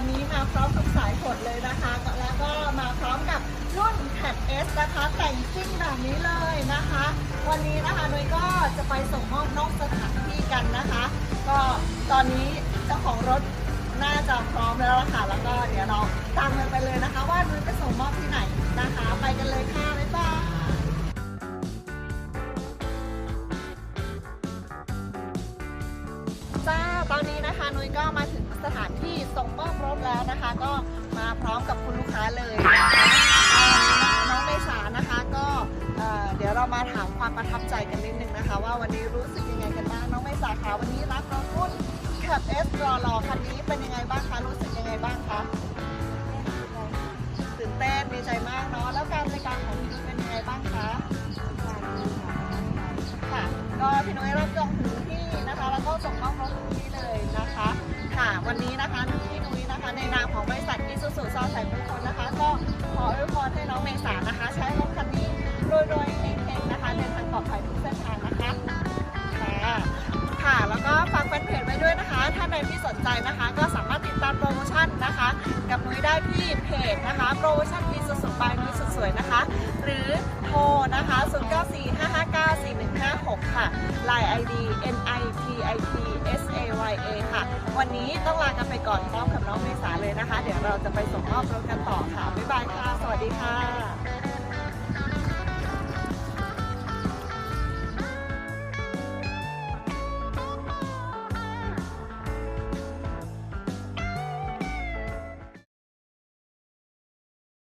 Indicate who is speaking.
Speaker 1: ันนี้มาพร้อมกับสายฝนเลยนะคะ แล้วก็มาพร้อมกับรุ่นแท็บเอสนะคะ แต่งซิ่งแบบนี้เลยนะคะ วันนี้นะคะนุ้ยก็จะไปส่งมอบนอกสถานที่กันนะคะ ก็ตอนนี้เจ้าของรถน่าจะพร้อมแล้วะค่ะ แล้วก็เดี๋ยวเราตามันไปเลยนะคะ ว่านุ้ยจะส่งมอบที่ไหนนะคะ ไปกันเลยค่ะบ๊ายบายจ้าตอนนี้นะคะนุ้ยก็มาถึงสถานที่าเลยนะคะน้องเมษานะคะก็เอ่อเดี๋ยวเรามาถามความประทับใจกันนิดนึงนะคะ ว่าวันนี้รู้สึกยังไงกันบ้างน้องเมษาคะวันนี้รับรถรุ่นขับเอสรอรอคันนี้เป็นยังไงบ้างคะรู้สึกยังไงบ้างคะตื่นเต้นดีใจมากเนาะแล้วการบริการของพี่นุ้ยเป็นยังไงบ้างคะค่ะก็พี่นุ้ยรับจองถึงที่นะคะ แล้วก็ส่งมอบรถถึงที่เลยนะคะ ค่ะวันนี้นะคะ กับนุ้ยได้ที่เพจนะคะโปรโมชั่นดีสุดๆไปนุ้ยสุดสวยนะคะ หรือโทรนะคะ 0945594156 ค่ะ Line ID NITIT SAYA ค่ะ วันนี้ต้องลากันไปก่อนพร้อมกับน้องเมษาเลยนะคะ เดี๋ยวเราจะไปส่งมอบรถกันต่อค่ะ บ๊ายบายค่ะ สวัสดีค่ะ